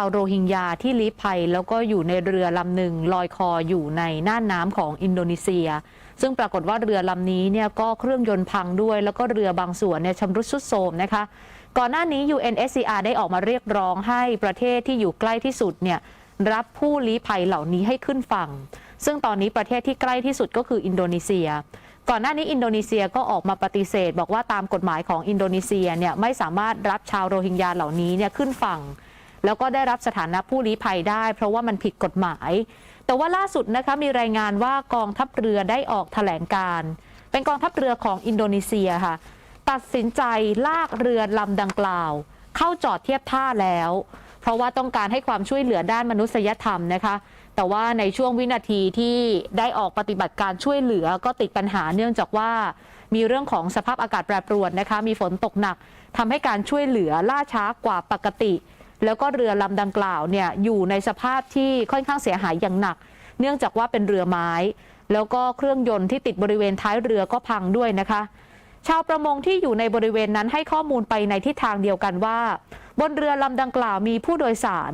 าวโรฮิงญาที่ลี้ภัย แล้วก็อยู่ในเรือลำหนึ่งลอยคออยู่ในน่านน้ำของอินโดนีเซีย ซึ่งปรากฏว่าเรือลำนี้เนี่ยก็เครื่องยนต์พังด้วย แล้วก็เรือบางส่วนเนี่ยชำรุดทรุดโทรมนะคะ ก่อนหน้านี้ UNSCR ได้ออกมาเรียกร้องให้ประเทศที่อยู่ใกล้ที่สุดเนี่ยรับผู้ลี้ภัยเหล่านี้ให้ขึ้นฝั่ง ซึ่งตอนนี้ประเทศที่ใกล้ที่สุดก็คืออินโดนีเซีย ก่อนหน้านี้อินโดนีเซียก็ออกมาปฏิเสธ บอกว่าตามกฎหมายของอินโดนีเซียเนี่ยไม่สามารถรับชาวโรฮิงญาเหล่านี้เนี่ยขึ้นฝั่ง แล้วก็ได้รับสถานะผู้ลี้ภัยได้ เพราะว่ามันผิดกฎหมาย แต่ว่าล่าสุดนะคะมีรายงานว่ากองทัพเรือได้ออกแถลงการ เป็นกองทัพเรือของอินโดนีเซียค่ะ ตัดสินใจลากเรือลำดังกล่าว เข้าจอดเทียบท่าแล้ว เพราะว่าต้องการให้ความช่วยเหลือด้านมนุษยธรรมนะคะแต่ว่าในช่วงวินาทีที่ได้ออกปฏิบัติการช่วยเหลือก็ติดปัญหาเนื่องจากว่า มีเรื่องของสภาพอากาศแปรปรวนนะคะ มีฝนตกหนักทำให้การช่วยเหลือล่าช้ากว่าปกติ แล้วก็เรือลำดังกล่าวเนี่ยอยู่ในสภาพที่ค่อนข้างเสียหายอย่างหนัก เนื่องจากว่าเป็นเรือไม้ แล้วก็เครื่องยนต์ที่ติดบริเวณท้ายเรือก็พังด้วยนะคะ ชาวประมงที่อยู่ในบริเวณนั้นให้ข้อมูลไปในทิศทางเดียวกันว่า บนเรือลำดังกล่าวมีผู้โดยสาร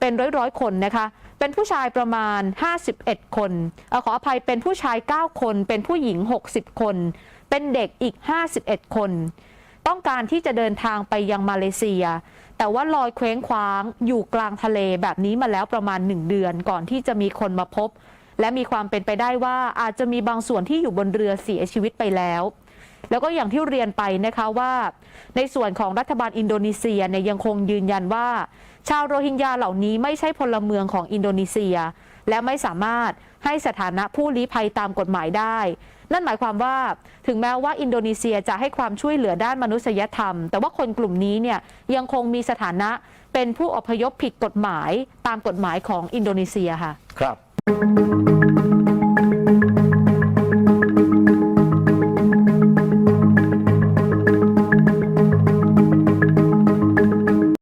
เป็นร้อยๆคนนะคะ เป็นผู้ชายประมาณ 51 คนเออขออภัยเป็นผู้ชาย 9 คน เป็นผู้หญิง 60 คน เป็นเด็กอีก 51 คน ต้องการที่จะเดินทางไปยังมาเลเซีย แต่ว่าลอยเคว้งคว้างอยู่กลางทะเลแบบนี้มาแล้วประมาณ 1 เดือนก่อนที่จะมีคนมาพบ และมีความเป็นไปได้ว่าอาจจะมีบางส่วนที่อยู่บนเรือเสียชีวิตไปแล้ว แล้วก็อย่างที่เรียนไปนะคะว่า ในส่วนของรัฐบาลอินโดนีเซียเนี่ยยังคงยืนยันว่า ชาวโรฮิงญาเหล่านี้ไม่ใช่พลเมืองของอินโดนีเซีย และไม่สามารถให้สถานะผู้ลี้ภัยตามกฎหมายได้ นั่นหมายความว่าถึงแม้ว่าอินโดนีเซียจะให้ความช่วยเหลือด้านมนุษยธรรม แต่ว่าคนกลุ่มนี้เนี่ยยังคงมีสถานะเป็นผู้อพยพผิดกฎหมายตามกฎหมายของอินโดนีเซียค่ะ ครับ